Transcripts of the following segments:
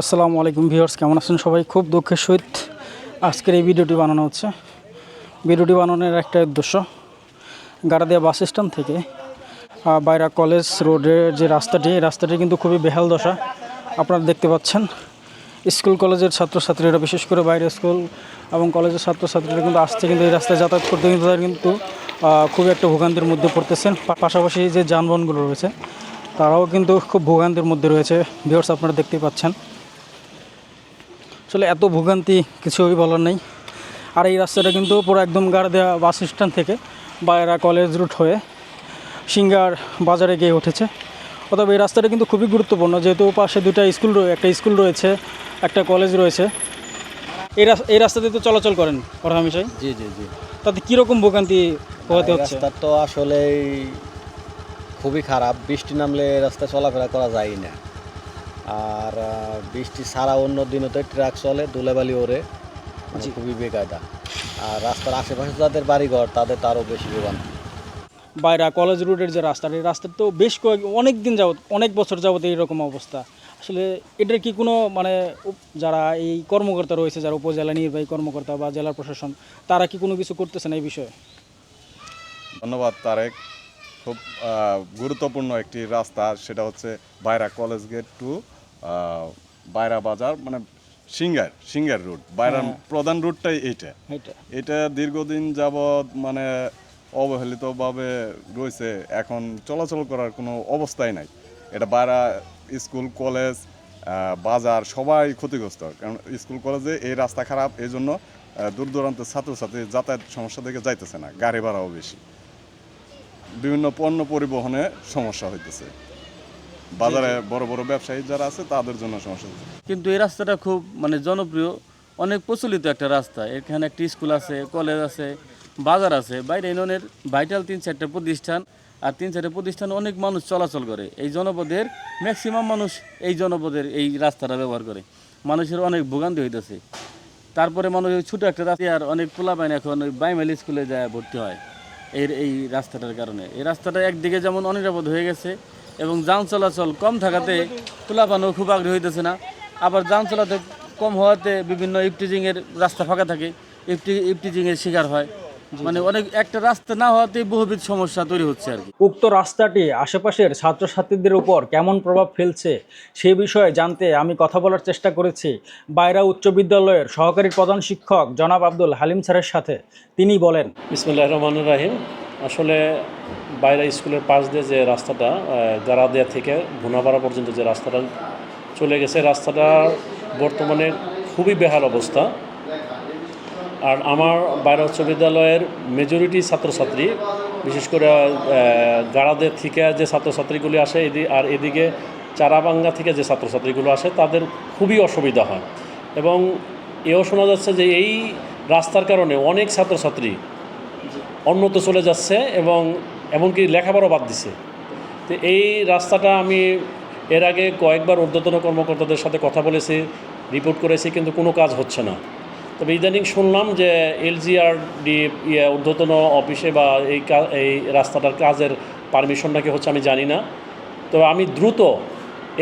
আসসালামু আলাইকুম ভিউয়ার্স, কেমন আছেন সবাই? খুব দুঃখের সহিত আজকের এই ভিডিওটি বানানো হচ্ছে। ভিডিওটি বানানোর একটা উদ্দেশ্য, গাড়াদিয়া বাস স্ট্যান্ড থেকে বাইরা কলেজ রোডের যে রাস্তাটি, এই রাস্তাটি কিন্তু খুবই বেহাল দশা। আপনারা দেখতে পাচ্ছেন, স্কুল কলেজের ছাত্রছাত্রীরা, বিশেষ করে বাইরে স্কুল এবং কলেজের ছাত্রছাত্রীরা কিন্তু আসছে, কিন্তু এই রাস্তায় যাতায়াত করতে কিন্তু তারা কিন্তু খুবই একটা ভোগান্তির মধ্যে পড়তেছেন। পাশাপাশি যে যানবাহনগুলো রয়েছে, তারাও কিন্তু খুব ভোগান্তির মধ্যে রয়েছে। ভিউয়ার্স, আপনারা দেখতে পাচ্ছেন আসলে এত ভোগান্তি কিছুই বলার নেই। আর এই রাস্তাটা কিন্তু পুরো একদম গাড় দেওয়া বাস স্ট্যান্ড থেকে বাইরা কলেজ রুট হয়ে সিঙ্গার বাজারে গিয়ে উঠেছে। অতএব এই রাস্তাটা কিন্তু খুবই গুরুত্বপূর্ণ যেহেতু পাশে দুটা স্কুল রয়ে একটা স্কুল রয়েছে একটা কলেজ রয়েছে। এই এই রাস্তা দিয়ে তো চলাচল করেন পরহামিশাই জি জি জি। তাতে কীরকম ভোগান্তি পোহাতে হচ্ছে? রাস্তা তো আসলেই খুবই খারাপ। বৃষ্টি নামলে রাস্তা চলাফেরা করা যায় না। আর বৃষ্টি ছাড়া অন্য দিনও তো ট্রাক চলে দুলেবালি ওরে মানে খুবই বেকায়দা। আর রাস্তার আশেপাশে যাদের বাড়িঘর তাদের তারও বেশি ভোগান্তি বাইরা কলেজ রোডের যে রাস্তাটা এই রাস্তার তো বেশ কয়েক অনেক দিন যাবত অনেক বছর যাবত এইরকম অবস্থা। আসলে এটার কি কোনো মানে যারা এই কর্মকর্তা রয়েছে যারা উপজেলা নির্বাহী কর্মকর্তা বা জেলা প্রশাসন তারা কি কোনো কিছু করতেছে না এই বিষয়ে? ধন্যবাদ তারেক। খুব গুরুত্বপূর্ণ একটি রাস্তা সেটা হচ্ছে বাইরা কলেজ গেট টু বাইরা বাজার মানে সিঙ্গার সিঙ্গার রুট বাইরার প্রধান রুটটাই এইটা। এটা এটা দীর্ঘদিন যাবৎ মানে অবহেলিতভাবে রয়েছে। এখন চলাচল করার কোনো অবস্থাই নাই। এটা বাইরা স্কুল কলেজ বাজার সবাই ক্ষতিগ্রস্ত। কারণ স্কুল কলেজে এই রাস্তা খারাপ এই জন্য দূর দূরান্তের ছাত্রছাত্রী যাতায়াত সমস্যা থেকে যাইতেছে না। গাড়ি ভাড়াও বেশি। বিভিন্ন পণ্য পরিবহনে সমস্যা হইতেছে। বাজারে বড় বড় ব্যবসায়ী যারা আছে, তাদের জন্য সমস্যা কিন্তু এই রাস্তাটা খুব মানে জনপ্রিয়, অনেক প্রচলিত একটা রাস্তা। এখানে একটি স্কুল আছে, কলেজ আছে, বাজার আছে। বাইরে ইউনিয়নের ভাইটাল তিন চারটা প্রতিষ্ঠান, আর তিন চারটা প্রতিষ্ঠানে অনেক মানুষ চলাচল করে। এই জনপদের, ম্যাক্সিমাম মানুষ এই জনপদের এই রাস্তাটা ব্যবহার করে। মানুষের অনেক ভোগান্তি হইতেছে। তারপরে মানুষ ছোটো একটা রাস্তা, আর অনেক পোলাপাইন এখন ওই বাইমেল স্কুলে যায় ভর্তি হয়। এর এই রাস্তাটার কারণে। এই রাস্তাটা একদিকে যেমন অনিরাপদ হয়ে গেছে এবং যান চলাচল কম থাকাতে পোলাপানও খুব আগ্রহী হইতেছে না। আবার যান চলাচল কম হওয়াতে বিভিন্ন ইফটিজিংয়ের রাস্তা ফাঁকা থাকে। ইফটি ইফটিজিংয়ের শিকার হয়। মানে অনেক একটা রাস্তা না হওয়াতেই বহুবিধ সমস্যা তৈরি হচ্ছে আর কি। উক্ত রাস্তাটি আশেপাশের ছাত্রছাত্রীদের উপর কেমন প্রভাব ফেলছে সে বিষয়ে জানতে আমি কথা বলার চেষ্টা করেছি বাইরা উচ্চ বিদ্যালয়ের সহকারী প্রধান শিক্ষক জনাব আব্দুল হালিম স্যারের সাথে। তিনি বলেন বিসমুল্লাহ রহমান রাহিম। আসলে বাইরে স্কুলের পাশ দিয়ে যে রাস্তাটা গারাদিয়া থেকে ভুনাপাড়া পর্যন্ত যে রাস্তাটা চলে গেছে, রাস্তাটা বর্তমানে খুবই বেহাল অবস্থা। আর আমার বাইরে উচ্চ বিদ্যালয়ের মেজরিটি ছাত্রছাত্রী, বিশেষ করে গাড়াদের থেকে যে ছাত্রছাত্রীগুলি আসে, এদি, আর এদিকে চারাবাঙ্গা থেকে যে ছাত্রছাত্রীগুলো আসে, তাদের খুবই অসুবিধা হয়। এবং এও শোনা যাচ্ছে যে এই রাস্তার কারণে অনেক ছাত্রছাত্রী অন্যত্র চলে যাচ্ছে এবং এমনকি লেখাপড়া বাদ দিছে। তো এই রাস্তাটা আমি এর আগে কয়েকবার ঊর্ধ্বতন কর্মকর্তাদের সাথে কথা বলেছি, রিপোর্ট করেছি, কিন্তু কোনো কাজ হচ্ছে না। তবে ইদানিং শুনলাম যে এলজিআরডি ইয়ে ঊর্ধ্বতন অফিসে বা এই এই রাস্তাটার কাজের পারমিশন নাকি হচ্ছে আমি জানি না। তো আমি দ্রুত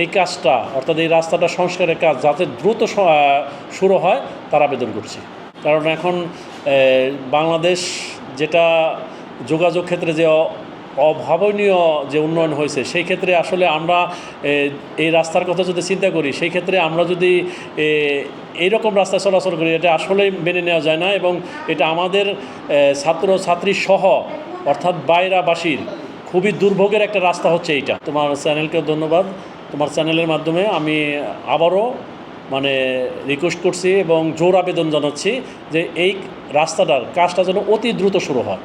এই কাজটা, অর্থাৎ এই রাস্তাটা সংস্কারের কাজ যাতে দ্রুত শুরু হয়, তার আবেদন করছি। কারণ এখন বাংলাদেশ যেটা যোগাযোগ ক্ষেত্রে যে অভাবনীয় যে উন্নয়ন হয়েছে, সেই ক্ষেত্রে আসলে আমরা এই রাস্তার কথা যদি চিন্তা করি, সেই ক্ষেত্রে আমরা যদি এইরকম রাস্তায় চলাচল করি, এটা আসলেই মেনে নেওয়া যায় না এবং এটা আমাদের ছাত্র ছাত্রী সহ অর্থাৎ বাইরাবাসীর খুবই দুর্ভোগের একটা রাস্তা হচ্ছে এইটা। তোমার চ্যানেলকেও ধন্যবাদ। তোমার চ্যানেলের মাধ্যমে আমি আবারও মানে রিকোয়েস্ট করছি এবং জোর আবেদন জানাচ্ছি যে এই রাস্তাটার কাজটা যেন অতি দ্রুত শুরু হয়।